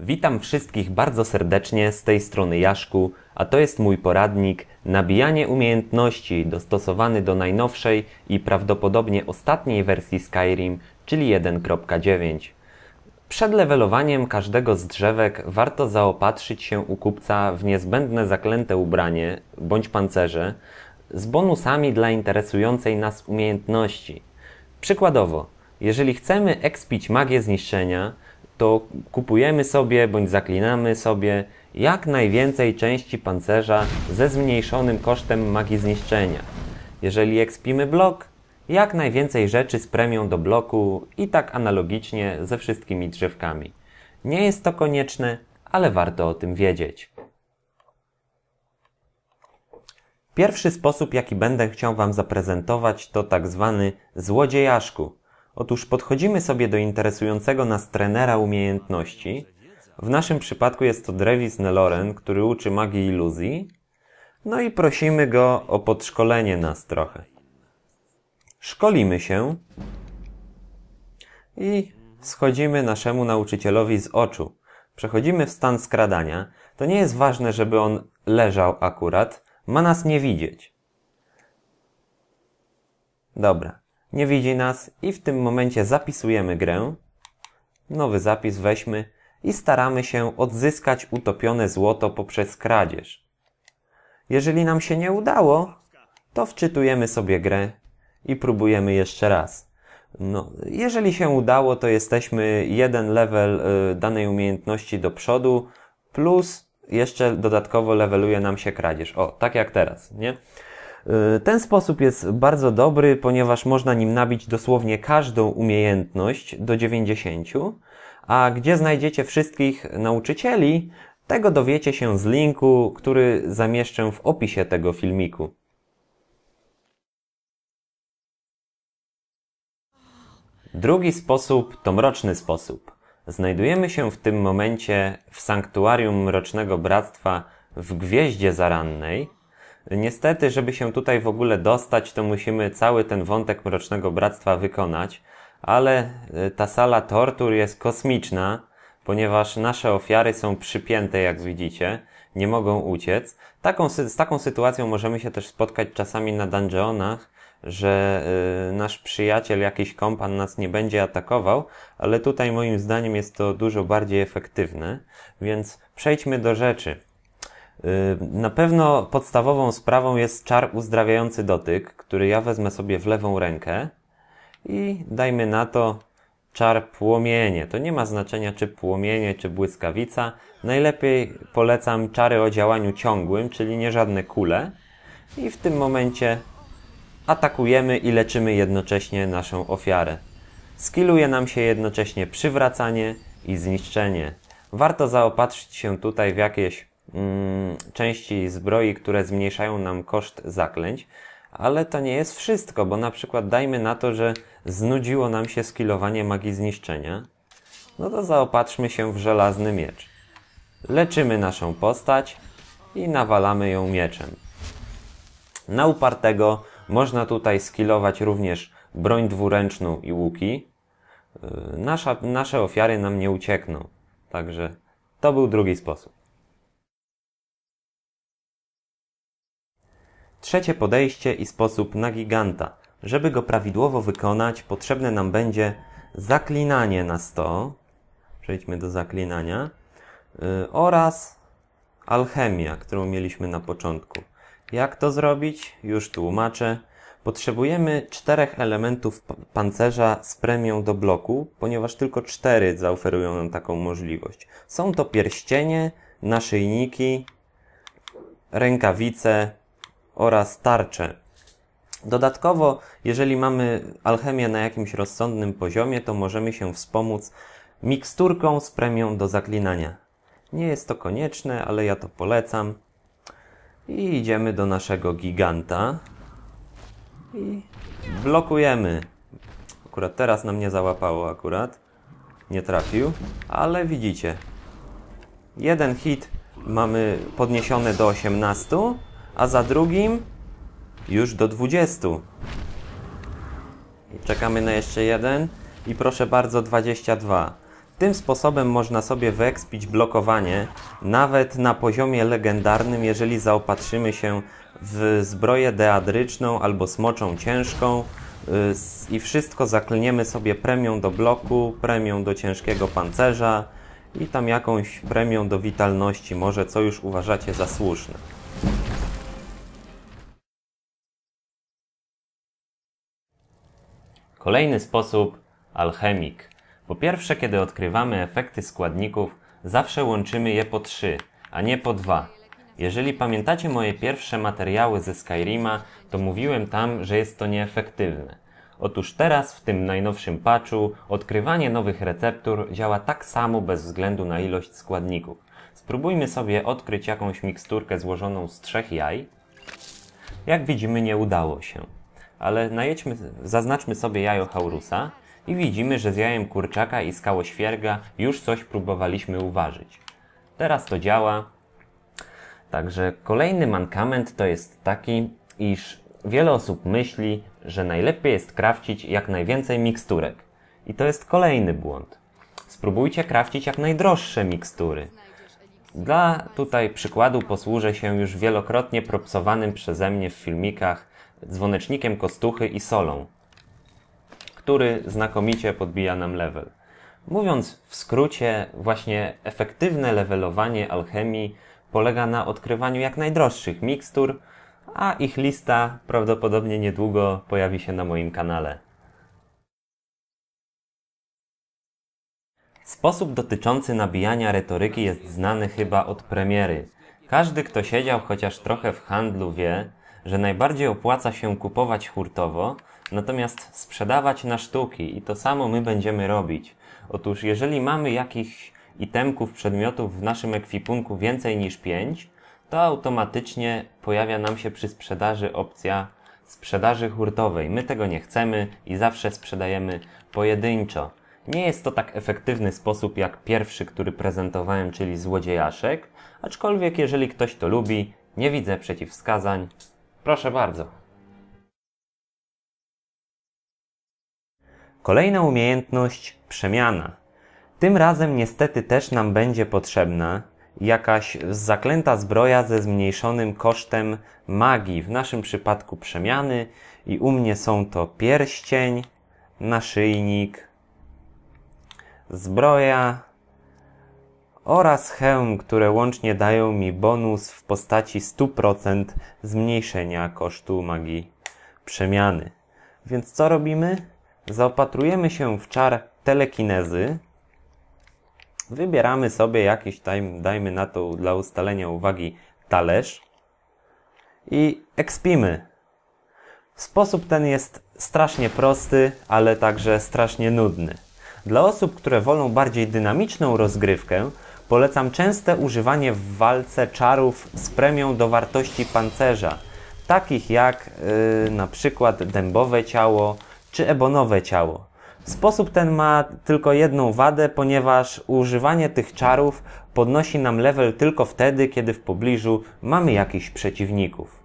Witam wszystkich bardzo serdecznie z tej strony Jaszku, a to jest mój poradnik Nabijanie umiejętności dostosowany do najnowszej i prawdopodobnie ostatniej wersji Skyrim, czyli 1.9. Przed levelowaniem każdego z drzewek warto zaopatrzyć się u kupca w niezbędne zaklęte ubranie bądź pancerze z bonusami dla interesującej nas umiejętności. Przykładowo, jeżeli chcemy ekspić magię zniszczenia, to kupujemy sobie bądź zaklinamy sobie jak najwięcej części pancerza ze zmniejszonym kosztem magii zniszczenia. Jeżeli ekspimy blok, jak najwięcej rzeczy z premią do bloku i tak analogicznie ze wszystkimi drzewkami. Nie jest to konieczne, ale warto o tym wiedzieć. Pierwszy sposób, jaki będę chciał Wam zaprezentować, to tak zwany złodziejaszku. Otóż podchodzimy sobie do interesującego nas trenera umiejętności. W naszym przypadku jest to Drevis Neloren, który uczy magii iluzji. No i prosimy go o podszkolenie nas trochę. Szkolimy się i schodzimy naszemu nauczycielowi z oczu. Przechodzimy w stan skradania. To nie jest ważne, żeby on leżał akurat. Ma nas nie widzieć. Dobra nie widzi nas i w tym momencie zapisujemy grę. Nowy zapis weźmy i staramy się odzyskać utopione złoto poprzez kradzież. Jeżeli nam się nie udało, to wczytujemy sobie grę i próbujemy jeszcze raz. No, jeżeli się udało, to jesteśmy jeden level y, danej umiejętności do przodu, plus jeszcze dodatkowo leveluje nam się kradzież. O, tak jak teraz, nie? Y, ten sposób jest bardzo dobry, ponieważ można nim nabić dosłownie każdą umiejętność do 90, a gdzie znajdziecie wszystkich nauczycieli, tego dowiecie się z linku, który zamieszczę w opisie tego filmiku. Drugi sposób to mroczny sposób. Znajdujemy się w tym momencie w sanktuarium Mrocznego Bractwa w Gwieździe Zarannej, Niestety, żeby się tutaj w ogóle dostać, to musimy cały ten wątek Mrocznego Bractwa wykonać, ale e, ta sala tortur jest kosmiczna, ponieważ nasze ofiary są przypięte, jak widzicie, nie mogą uciec. Taką, z taką sytuacją możemy się też spotkać czasami na dungeonach, że y, nasz przyjaciel, jakiś kompan nas nie będzie atakował, ale tutaj moim zdaniem jest to dużo bardziej efektywne, więc przejdźmy do rzeczy. Y, na pewno podstawową sprawą jest czar uzdrawiający dotyk, który ja wezmę sobie w lewą rękę i dajmy na to czar płomienie. To nie ma znaczenia czy płomienie, czy błyskawica. Najlepiej polecam czary o działaniu ciągłym, czyli nie żadne kule. I w tym momencie atakujemy i leczymy jednocześnie naszą ofiarę. Skilluje nam się jednocześnie przywracanie i zniszczenie. Warto zaopatrzyć się tutaj w jakieś części zbroi, które zmniejszają nam koszt zaklęć, ale to nie jest wszystko, bo na przykład dajmy na to, że znudziło nam się skillowanie magii zniszczenia, no to zaopatrzmy się w żelazny miecz. Leczymy naszą postać i nawalamy ją mieczem. Na upartego można tutaj skillować również broń dwuręczną i łuki. Yy, nasza, nasze ofiary nam nie uciekną. Także to był drugi sposób. Trzecie podejście i sposób na giganta. Żeby go prawidłowo wykonać, potrzebne nam będzie zaklinanie na 100. Przejdźmy do zaklinania. Yy, oraz alchemia, którą mieliśmy na początku. Jak to zrobić? Już tłumaczę. Potrzebujemy czterech elementów pancerza z premią do bloku, ponieważ tylko cztery zaoferują nam taką możliwość. Są to pierścienie, naszyjniki, rękawice, oraz tarcze. Dodatkowo, jeżeli mamy alchemię na jakimś rozsądnym poziomie, to możemy się wspomóc miksturką z premią do zaklinania. Nie jest to konieczne, ale ja to polecam. I idziemy do naszego giganta. I blokujemy. Akurat teraz nam nie załapało akurat. Nie trafił, ale widzicie. Jeden hit mamy podniesiony do 18, a za drugim już do 20. Czekamy na jeszcze jeden i proszę bardzo 22. Tym sposobem można sobie wyekspić blokowanie, nawet na poziomie legendarnym, jeżeli zaopatrzymy się w zbroję deadryczną albo smoczą ciężką y, i wszystko zaklniemy sobie premią do bloku, premią do ciężkiego pancerza i tam jakąś premią do witalności, może co już uważacie za słuszne. Kolejny sposób alchemik. Po pierwsze, kiedy odkrywamy efekty składników, zawsze łączymy je po 3, a nie po 2. Jeżeli pamiętacie moje pierwsze materiały ze Skyrima, to mówiłem tam, że jest to nieefektywne. Otóż teraz w tym najnowszym patchu odkrywanie nowych receptur działa tak samo bez względu na ilość składników. Spróbujmy sobie odkryć jakąś miksturkę złożoną z trzech jaj. Jak widzimy nie udało się. Ale najedźmy, zaznaczmy sobie jajo Haurusa i widzimy, że z jajem kurczaka i skałoświerga już coś próbowaliśmy uważać. Teraz to działa. Także kolejny mankament to jest taki, iż wiele osób myśli, że najlepiej jest krawcić jak najwięcej miksturek. I to jest kolejny błąd. Spróbujcie krawcić jak najdroższe mikstury. Dla tutaj przykładu posłużę się już wielokrotnie propsowanym przeze mnie w filmikach dzwonecznikiem kostuchy i solą który znakomicie podbija nam level. Mówiąc w skrócie, właśnie efektywne levelowanie alchemii polega na odkrywaniu jak najdroższych mikstur, a ich lista prawdopodobnie niedługo pojawi się na moim kanale. Sposób dotyczący nabijania retoryki jest znany chyba od premiery. Każdy, kto siedział chociaż trochę w handlu, wie, że najbardziej opłaca się kupować hurtowo, natomiast sprzedawać na sztuki i to samo my będziemy robić. Otóż jeżeli mamy jakichś itemków, przedmiotów w naszym ekwipunku więcej niż 5, to automatycznie pojawia nam się przy sprzedaży opcja sprzedaży hurtowej. My tego nie chcemy i zawsze sprzedajemy pojedynczo. Nie jest to tak efektywny sposób jak pierwszy, który prezentowałem, czyli złodziejaszek, aczkolwiek jeżeli ktoś to lubi, nie widzę przeciwwskazań. Proszę bardzo. Kolejna umiejętność przemiana. Tym razem niestety też nam będzie potrzebna jakaś zaklęta zbroja ze zmniejszonym kosztem magii, w naszym przypadku przemiany i u mnie są to pierścień, naszyjnik, zbroja oraz hełm, które łącznie dają mi bonus w postaci 100% zmniejszenia kosztu magii przemiany. Więc co robimy? zaopatrujemy się w czar telekinezy, wybieramy sobie jakiś, dajmy na to dla ustalenia uwagi, talerz i ekspimy. Sposób ten jest strasznie prosty, ale także strasznie nudny. Dla osób, które wolą bardziej dynamiczną rozgrywkę, polecam częste używanie w walce czarów z premią do wartości pancerza, takich jak yy, na przykład dębowe ciało, czy ebonowe ciało. Sposób ten ma tylko jedną wadę, ponieważ używanie tych czarów podnosi nam level tylko wtedy, kiedy w pobliżu mamy jakichś przeciwników.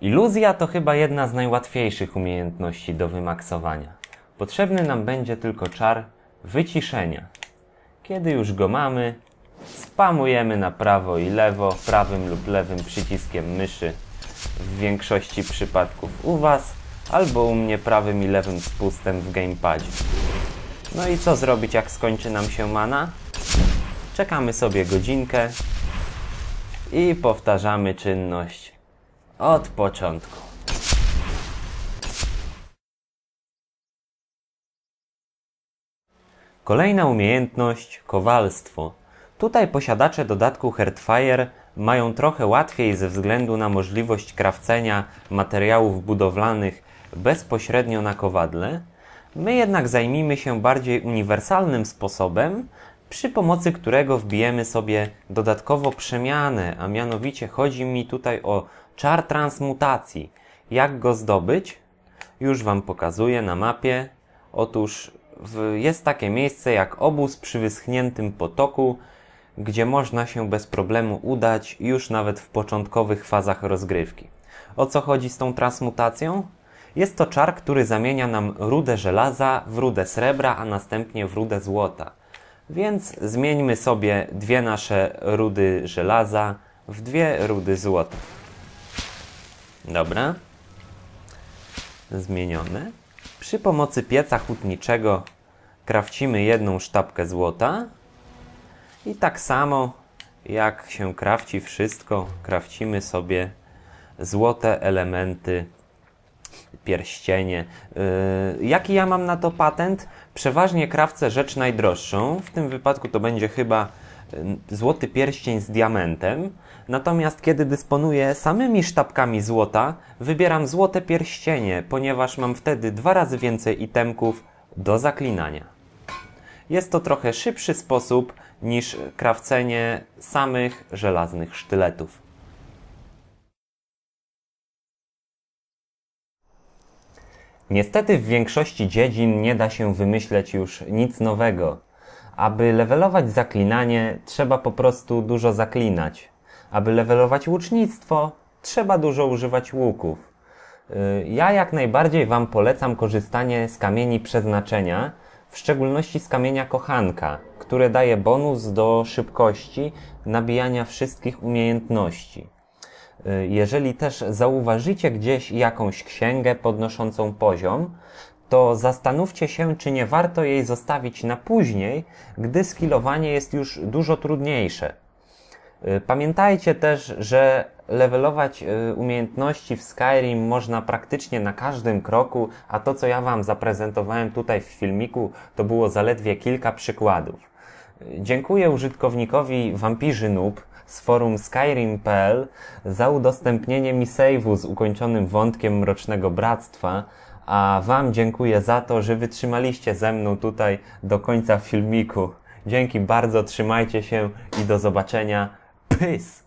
Iluzja to chyba jedna z najłatwiejszych umiejętności do wymaksowania. Potrzebny nam będzie tylko czar wyciszenia. Kiedy już go mamy, spamujemy na prawo i lewo, prawym lub lewym przyciskiem myszy w większości przypadków u Was, albo u mnie prawym i lewym spustem w gamepadzie. No i co zrobić, jak skończy nam się mana? Czekamy sobie godzinkę i powtarzamy czynność od początku. Kolejna umiejętność kowalstwo. Tutaj posiadacze dodatku Heartfire mają trochę łatwiej ze względu na możliwość krawcenia materiałów budowlanych bezpośrednio na kowadle. My jednak zajmijmy się bardziej uniwersalnym sposobem, przy pomocy którego wbijemy sobie dodatkowo przemianę, a mianowicie chodzi mi tutaj o czar transmutacji. Jak go zdobyć? Już Wam pokazuję na mapie. Otóż jest takie miejsce jak obóz przy wyschniętym potoku, gdzie można się bez problemu udać już nawet w początkowych fazach rozgrywki. O co chodzi z tą transmutacją? Jest to czar, który zamienia nam rudę żelaza w rudę srebra, a następnie w rudę złota. Więc zmieńmy sobie dwie nasze rudy żelaza w dwie rudy złota. Dobra. Zmienione. Przy pomocy pieca hutniczego krawcimy jedną sztabkę złota i tak samo jak się krawci wszystko, krawcimy sobie złote elementy, pierścienie. Yy, jaki ja mam na to patent? Przeważnie krawcę rzecz najdroższą. W tym wypadku to będzie chyba yy, złoty pierścień z diamentem. Natomiast kiedy dysponuję samymi sztabkami złota, wybieram złote pierścienie, ponieważ mam wtedy dwa razy więcej itemków do zaklinania. Jest to trochę szybszy sposób niż krawcenie samych żelaznych sztyletów. Niestety w większości dziedzin nie da się wymyśleć już nic nowego. Aby levelować zaklinanie, trzeba po prostu dużo zaklinać. Aby levelować łucznictwo, trzeba dużo używać łuków. Y, ja jak najbardziej Wam polecam korzystanie z kamieni przeznaczenia, w szczególności z kamienia kochanka, które daje bonus do szybkości nabijania wszystkich umiejętności. Y, jeżeli też zauważycie gdzieś jakąś księgę podnoszącą poziom, to zastanówcie się, czy nie warto jej zostawić na później, gdy skillowanie jest już dużo trudniejsze. Y, pamiętajcie też, że levelować y, umiejętności w Skyrim można praktycznie na każdym kroku, a to co ja Wam zaprezentowałem tutaj w filmiku to było zaledwie kilka przykładów. Dziękuję użytkownikowi Vampirzy Noob z forum skyrim.pl za udostępnienie mi save'u z ukończonym wątkiem Mrocznego Bractwa, a Wam dziękuję za to, że wytrzymaliście ze mną tutaj do końca filmiku. Dzięki bardzo, trzymajcie się i do zobaczenia. Peace.